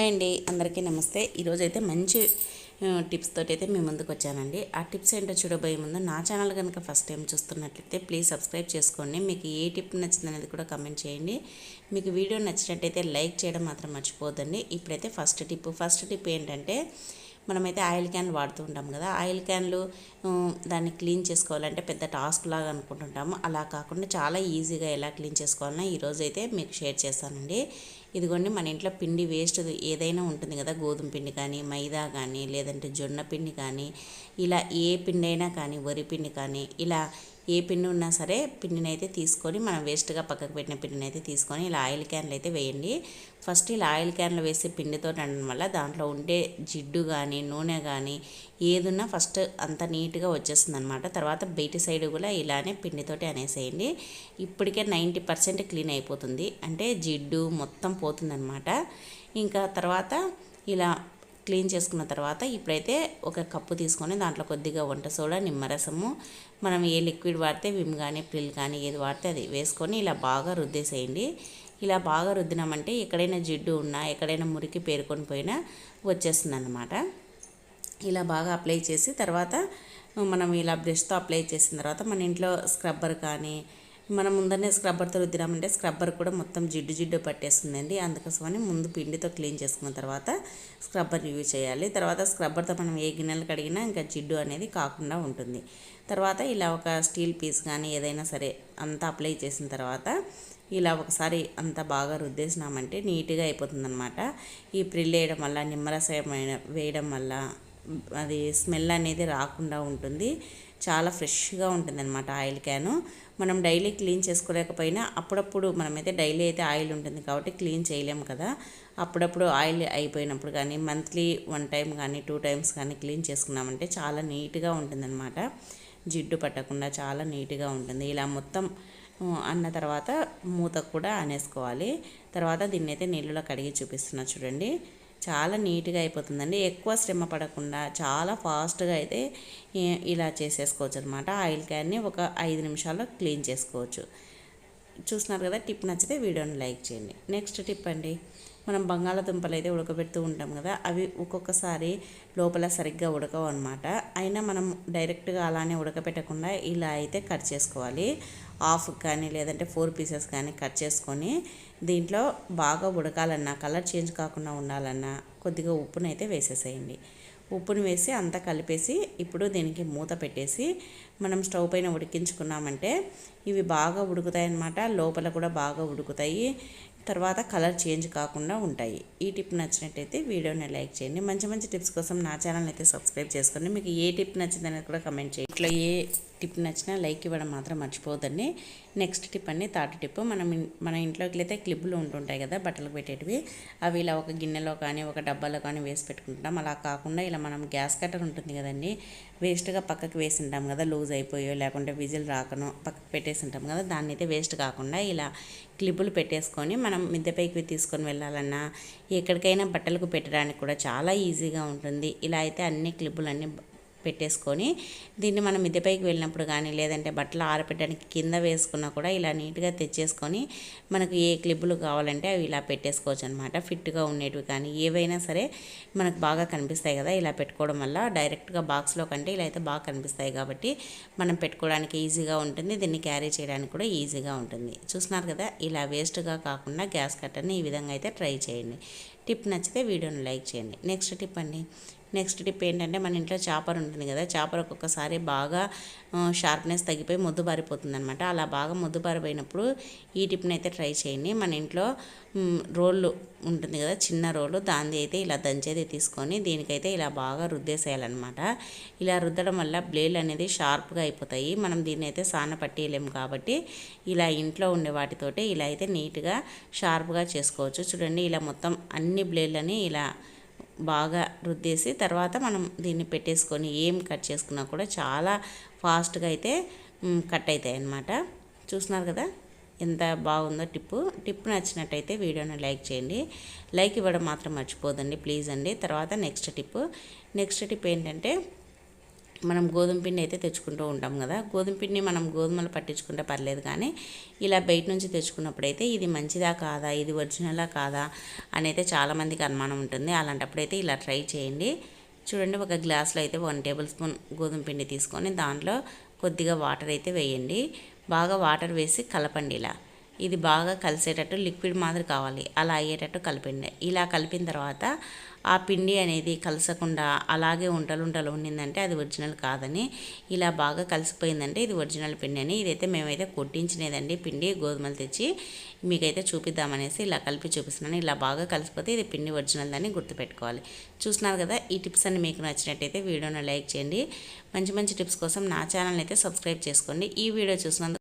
Hi అండి. అందరికీ నమస్తే. ఈరోజు అయితే మంచి టిప్స్ తోటి అయితే మీ ముందుకు వచ్చానండి. ఆ టిప్స్ ఏంటో చూడబోయే ముందు నా ఛానల్ కనుక ఫస్ట్ టైం చూస్తున్నట్లయితే ప్లీజ్ సబ్స్క్రైబ్ చేసుకోండి. మీకు ఏ టిప్ నచ్చింది అనేది కూడా కమెంట్ చేయండి. మీకు వీడియో నచ్చినట్టయితే లైక్ చేయడం మాత్రం మర్చిపోద్దండి ఇప్పుడైతే ఫస్ట్ టిప్. ఫస్ట్ టిప్ ఏంటంటే మనమైతే ఆయిల్ క్యాన్ వాడుతూ ఉంటాం కదా. ఆయిల్ క్యాన్లు దాన్ని క్లీన్ చేసుకోవాలంటే పెద్ద టాస్క్ లాగా అనుకుంటుంటాము. అలా కాకుండా చాలా ఈజీగా ఎలా క్లీన్ చేసుకోవాలన్నా ఈరోజు అయితే మీకు షేర్ చేస్తానండి. ఇదిగోండి మన ఇంట్లో పిండి వేస్ట్ ఏదైనా ఉంటుంది కదా గోధుమ పిండి కానీ మైదా కానీ లేదంటే జొన్న పిండి కానీ ఇలా ఏ పిండి అయినా కానీ వరి పిండి కానీ ఇలా ఏ పిండి ఉన్నా సరే పిండిని అయితే తీసుకొని మనం వేస్ట్గా పక్కకు పెట్టిన పిండిని అయితే తీసుకొని ఇలా ఆయిల్ క్యాన్లు అయితే వేయండి. ఫస్ట్ ఇలా ఆయిల్ క్యాన్లు వేసి పిండితో అనడం వల్ల దాంట్లో ఉండే జిడ్డు కానీ నూనె కానీ ఏదున్నా ఫస్ట్ అంత నీట్గా వచ్చేస్తుంది అనమాట తర్వాత బయటి సైడ్ కూడా ఇలానే పిండితోటి అనేసేయండి. ఇప్పటికే నైంటీ పర్సెంట్ క్లీన్ అయిపోతుంది. అంటే జిడ్డు మొత్తం పోతుందన్నమాట. ఇంకా తర్వాత ఇలా క్లీన్ చేసుకున్న తర్వాత ఇప్పుడైతే ఒక కప్పు తీసుకొని దాంట్లో కొద్దిగా వంట సోడా నిమ్మరసము మనం ఏ లిక్విడ్ వాడితే విమ్ కానీ ప్రిల్ కానీ ఏది వాడితే అది వేసుకొని ఇలా బాగా రుద్దేసేయండి. ఇలా బాగా రుద్దినామంటే ఎక్కడైనా జిడ్డు ఉన్నా ఎక్కడైనా మురికి పేరుకొని పోయినా వచ్చేస్తుంది అన్నమాట ఇలా బాగా అప్లై చేసి తర్వాత మనం ఇలా బ్రష్తో అప్లై చేసిన తర్వాత మన ఇంట్లో స్క్రబ్బర్ కానీ మనం ముందరనే స్క్రబ్బర్తో రుద్దినామంటే స్క్రబ్బర్ కూడా మొత్తం జిడ్డు జిడ్డు పట్టేస్తుందండి. అందుకోసమని ముందు పిండితో క్లీన్ చేసుకున్న తర్వాత స్క్రబ్బర్ యూజ్ చేయాలి. తర్వాత స్క్రబ్బర్తో మనం ఏ గిన్నెలు కడిగినా ఇంకా జిడ్డు అనేది కాకుండా ఉంటుంది. తర్వాత ఇలా ఒక స్టీల్ పీస్ కానీ ఏదైనా సరే అంతా అప్లై చేసిన తర్వాత ఇలా ఒకసారి అంతా బాగా రుద్దేసినామంటే నీట్గా అయిపోతుందన్నమాట. ఈ ప్రిల్ వేయడం వల్ల నిమ్మరసం వేయడం వల్ల అది స్మెల్ అనేది రాకుండా ఉంటుంది. చాలా ఫ్రెష్గా ఉంటుంది అనమాట ఆయిల్ క్యాను. మనం డైలీ క్లీన్ చేసుకోలేకపోయినా అప్పుడప్పుడు మనమైతే డైలీ అయితే ఆయిల్ ఉంటుంది కాబట్టి క్లీన్ చేయలేము కదా. అప్పుడప్పుడు ఆయిల్ అయిపోయినప్పుడు కానీ మంత్లీ వన్ టైం కానీ టూ టైమ్స్ కానీ క్లీన్ చేసుకున్నామంటే చాలా నీట్గా ఉంటుందన్నమాట. జిడ్డు పట్టకుండా చాలా నీట్గా ఉంటుంది. ఇలా మొత్తం అన్న తర్వాత మూత కూడా అనేసుకోవాలి తర్వాత దీన్ని అయితే నీళ్ళలో కడిగి చూపిస్తున్నా చూడండి. చాలా నీట్గా అయిపోతుందండి. ఎక్కువ శ్రమ పడకుండా చాలా ఫాస్ట్గా అయితే ఇలా చేసేసుకోవచ్చు అనమాట ఆయిల్ క్యాన్ని ఒక ఐదు నిమిషాల్లో క్లీన్ చేసుకోవచ్చు. చూస్తున్నారు కదా టిప్ నచ్చితే వీడియోని లైక్ చేయండి. నెక్స్ట్ టిప్ అండి మనం బంగాళాదుంపలు అయితే ఉడకబెడుతూ ఉంటాం కదా అవి ఒక్కొక్కసారి లోపల సరిగ్గా ఉడకవు అనమాట అయినా మనం డైరెక్ట్గా అలానే ఉడకబెట్టకుండా ఇలా అయితే కట్ చేసుకోవాలి. హాఫ్ కానీ లేదంటే ఫోర్ పీసెస్ కానీ కట్ చేసుకొని దీంట్లో బాగా ఉడకాలన్నా కలర్ చేంజ్ కాకుండా ఉండాలన్నా కొద్దిగా ఉప్పునైతే వేసేసేయండి. ఉప్పుని వేసి అంతా కలిపేసి ఇప్పుడు దీనికి మూత పెట్టేసి మనం స్టవ్ పైన ఉడికించుకున్నామంటే ఇవి బాగా ఉడుకుతాయి అన్నమాట లోపల కూడా బాగా ఉడుకుతాయి. తర్వాత కలర్ చేంజ్ కాకుండా ఉంటాయి. ఈ టిప్ నచ్చినట్టయితే వీడియోని లైక్ చేయండి. మంచి మంచి టిప్స్ కోసం నా ఛానల్ అయితే సబ్స్క్రైబ్ చేసుకోండి. మీకు ఏ టిప్ నచ్చిందనేది కూడా కమెంట్ చేయండి. ఇట్లా ఏ టిప్ నచ్చినా లైక్ ఇవ్వడం మాత్రం మర్చిపోవద్దండి. నెక్స్ట్ టిప్ అండి థర్డ్ టిప్. మనం మన ఇంట్లోకి అయితే క్లిబ్బులు ఉంటుంటాయి కదా బట్టలకు పెట్టేటివి. అవి ఇలా ఒక గిన్నెలో కానీ ఒక డబ్బాలో కానీ వేసి పెట్టుకుంటాం. అలా కాకుండా ఇలా మనం గ్యాస్ కట్టర్ ఉంటుంది కదండి వేస్ట్గా పక్కకు వేసి ఉంటాం కదా లూజ్ అయిపోయో లేకుంటే విజిల్ రాకనో పక్కకు పెట్టేసి ఉంటాం కదా దాన్ని అయితే వేస్ట్ కాకుండా ఇలా క్లిప్పులు పెట్టేసుకొని మనం మిద్దెపైకి తీసుకొని వెళ్ళాలన్నా ఎక్కడికైనా బట్టలకు పెట్టడానికి కూడా చాలా ఈజీగా ఉంటుంది. ఇలా అయితే అన్ని క్లిప్పులన్నీ పెట్టేసుకొని దీన్ని మనం మిద్దెపైకి వెళ్ళినప్పుడు కానీ లేదంటే బట్టలు ఆరపెట్టడానికి కింద వేసుకున్నా కూడా ఇలా నీట్గా తెచ్చేసుకొని మనకు ఏ క్లిప్పులు కావాలంటే అవి ఇలా పెట్టేసుకోవచ్చు అనమాట ఫిట్గా ఉండేటివి కానీ ఏవైనా సరే మనకు బాగా కనిపిస్తాయి కదా ఇలా పెట్టుకోవడం వల్ల డైరెక్ట్గా బాక్స్లో కంటే ఇలా అయితే బాగా కనిపిస్తాయి కాబట్టి మనం పెట్టుకోవడానికి ఈజీగా ఉంటుంది దీన్ని క్యారీ చేయడానికి కూడా ఈజీగా ఉంటుంది. చూస్తున్నారు కదా ఇలా వేస్ట్గా కాకుండా గ్యాస్ కట్టర్ని ఈ విధంగా అయితే ట్రై చేయండి. టిప్ నచ్చితే వీడియోని లైక్ చేయండి. నెక్స్ట్ టిప్ అండి నెక్స్ట్ టిప్ ఏంటంటే మన ఇంట్లో చాపర్ ఉంటుంది కదా చాపర్ ఒక్కొక్కసారి బాగా షార్ప్నెస్ తగ్గిపోయి మొద్దు బారిపోతుంది అనమాట అలా బాగా మొద్దు బారిపోయినప్పుడు ఈ టిప్ని అయితే ట్రై చేయండి. మన ఇంట్లో రోళ్ళు ఉంటుంది కదా చిన్న రోలు దాన్ని అయితే ఇలా దంచేది తీసుకొని దీనికైతే ఇలా బాగా రుద్దేసేయాలన్నమాట. ఇలా రుద్దడం వల్ల బ్లేడ్ అనేది షార్ప్గా అయిపోతాయి. మనం దీన్ని అయితే సాన పట్టేయలేము కాబట్టి ఇలా ఇంట్లో ఉండే వాటితోటి ఇలా అయితే నీట్గా షార్ప్గా చేసుకోవచ్చు. చూడండి ఇలా మొత్తం అన్ని బ్లేడ్లని ఇలా బాగా రుద్దేసి తర్వాత మనం దీన్ని పెట్టేసుకొని ఏం కట్ చేసుకున్నా కూడా చాలా ఫాస్ట్గా అయితే కట్ అవుతాయి అన్నమాట. చూస్తున్నారు కదా? ఎంత బాగుందో టిప్పు. టిప్ నచ్చినట్టయితే వీడియోని లైక్ చేయండి. లైక్ ఇవ్వడం మాత్రం మర్చిపోదండి. ప్లీజ్ అండి. తర్వాత నెక్స్ట్ టిప్ నెక్స్ట్ టిప్ ఏంటంటే మనం గోధుమ పిండి అయితే తెచ్చుకుంటూ ఉంటాం కదా. గోధుమ పిండి మనం గోధుమలు పట్టించుకుంటే పర్లేదు కానీ ఇలా బయట నుంచి తెచ్చుకున్నప్పుడైతే ఇది మంచిదా కాదా ఇది ఒరిజినలా కాదా అని అయితే చాలామందికి అనుమానం ఉంటుంది. అలాంటప్పుడైతే ఇలా ట్రై చేయండి. చూడండి ఒక గ్లాస్లో అయితే వన్ టేబుల్ స్పూన్ గోధుమ పిండి తీసుకొని దాంట్లో కొద్దిగా వాటర్ అయితే వేయండి. బాగా వాటర్ వేసి కలపండి ఇలా. ఇది బాగా కలిసేటట్టు లిక్విడ్ మాదిరి కావాలి. అలా అయ్యేటట్టు కలిపిండి. ఇలా కలిపిన తర్వాత ఆ పిండి అనేది కలసకుండా అలాగే ఉంటలు ఉంటలు ఉండిందంటే అది ఒరిజినల్ కాదని ఇలా బాగా కలిసిపోయిందంటే ఇది ఒరిజినల్ పిండి అని ఇదైతే మేమైతే కొట్టించినదండి పిండి గోధుమలు తెచ్చి మీకైతే చూపిద్దామనేసి ఇలా కలిపి చూపిస్తున్నాను. ఇలా బాగా కలిసిపోతే ఇది పిండి ఒరిజినల్ అని గుర్తుపెట్టుకోవాలి. చూస్తున్నారు కదా ఈ టిప్స్ అన్ని మీకు నచ్చినట్టయితే వీడియోను లైక్ చేయండి. మంచి మంచి టిప్స్ కోసం నా ఛానల్ అయితే సబ్స్క్రైబ్ చేసుకోండి. ఈ వీడియో చూసినందుకు